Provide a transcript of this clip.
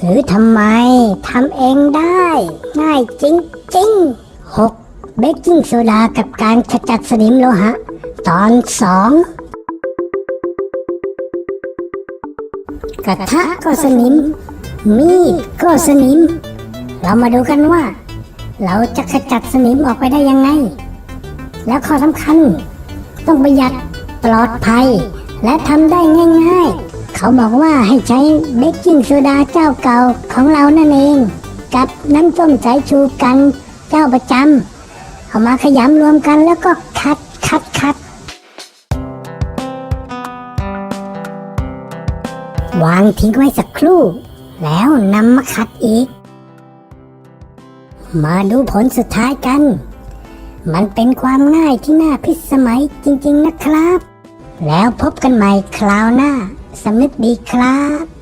ซื้อทำไม ทำเองได้ ง่ายจริงๆ 6. เบกกิ้งโซดากับการขจัดสนิมโลหะ ตอน 2 กระทะก็สนิม มีดก็สนิม เรามาดูกันว่า เราจะขจัดสนิมออกไปได้ยังไง แล้วข้อสำคัญ ต้องประหยัดปลอดภัย และทำได้ง่าย ๆ เขาบอกว่าให้ใช้เบกกิ้งโซดาเจ้าเก่าของเรานั่นเอง กับน้ำส้มสายชูกันเจ้าประจำเอามาขยำรวมกันแล้วก็คัดคัดคัดวางทิ้งไว้สักครู่ แล้วนำมาขัดอีก มาดูผลสุดท้ายกัน มันเป็นความง่ายที่น่าพิสมัยจริง ๆนะครับ แล้วพบกันใหม่คราวหน้าสำนึกดีครับ